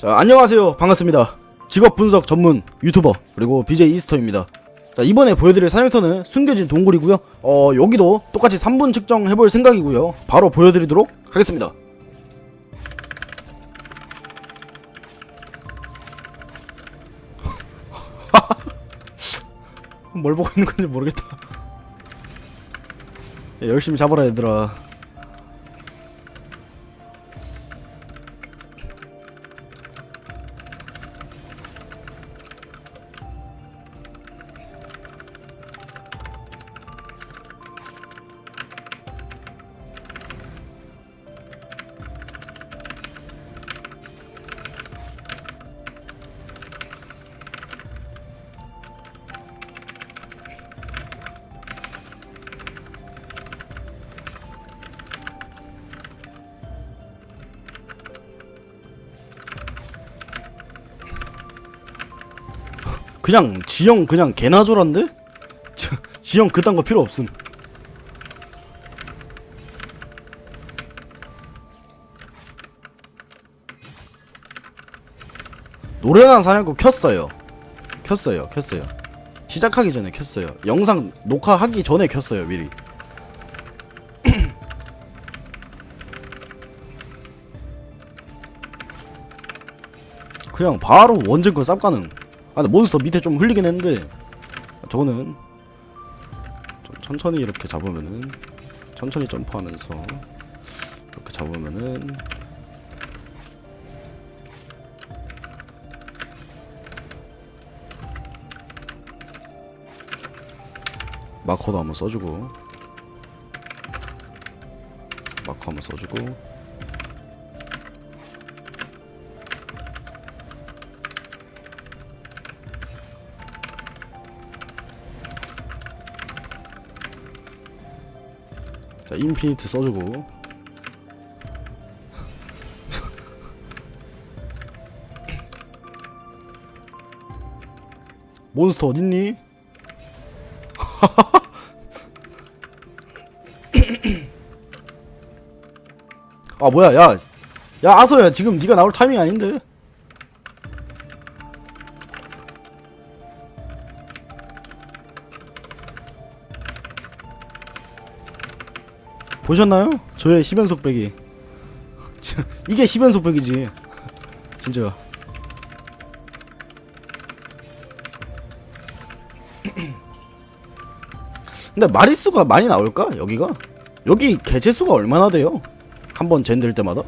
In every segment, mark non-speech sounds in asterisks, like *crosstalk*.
자, 안녕하세요. 반갑습니다. 직업 분석 전문 유튜버 그리고 BJ 이스터입니다. 자, 이번에 보여드릴 사냥터는 숨겨진 동굴이고요. 어, 여기도 똑같이 3분 측정해볼 생각이고요. 바로 보여드리도록 하겠습니다. *laughs* 뭘 보고 있는 건지 모르겠다. 야, 열심히 잡아라 얘들아. 그냥 지형 그냥 개나 졸한데? 지- *laughs* 지형 그딴 거 필요 없음. 노련한 사냥꾼 켰어요. 켰어요. 켰어요. 시작하기 전에 켰어요. 영상 녹화하기 전에 켰어요. 미리. *clears throat* 그냥 바로 거 쌉가능. 아, 근데 몬스터 밑에 좀 흘리긴 했는데 저거는 좀 천천히 이렇게 잡으면은 천천히 점프하면서 이렇게 잡으면은 마커도 한번 써주고 마커 한번 써주고 자 인피니트 써주고. *laughs* 몬스터 어딨니? *laughs* 아 뭐야 야. 야 아서야 지금 네가 나올 타이밍 아닌데 보셨나요? 저의 10연속 배기 이게 10연속 배기지 진짜 근데 마리수가 많이 나올까? 여기가? 여기 개체수가 얼마나 돼요? 한 번 젠들 때마다?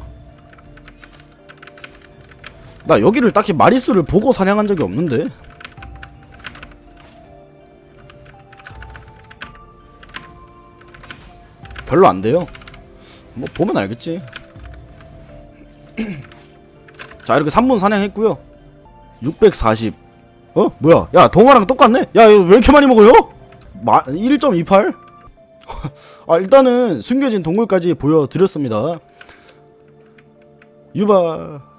나 여기를 딱히 마리수를 보고 사냥한 적이 없는데 별로 안 돼요 뭐 보면 알겠지 *clears throat* 자 이렇게 3분 사냥했고요 640 어? 뭐야 야 동화랑 똑같네? 야 왜 이렇게 많이 먹어요? 마, 1.28? *laughs* 아 일단은 숨겨진 동굴까지 보여드렸습니다 유바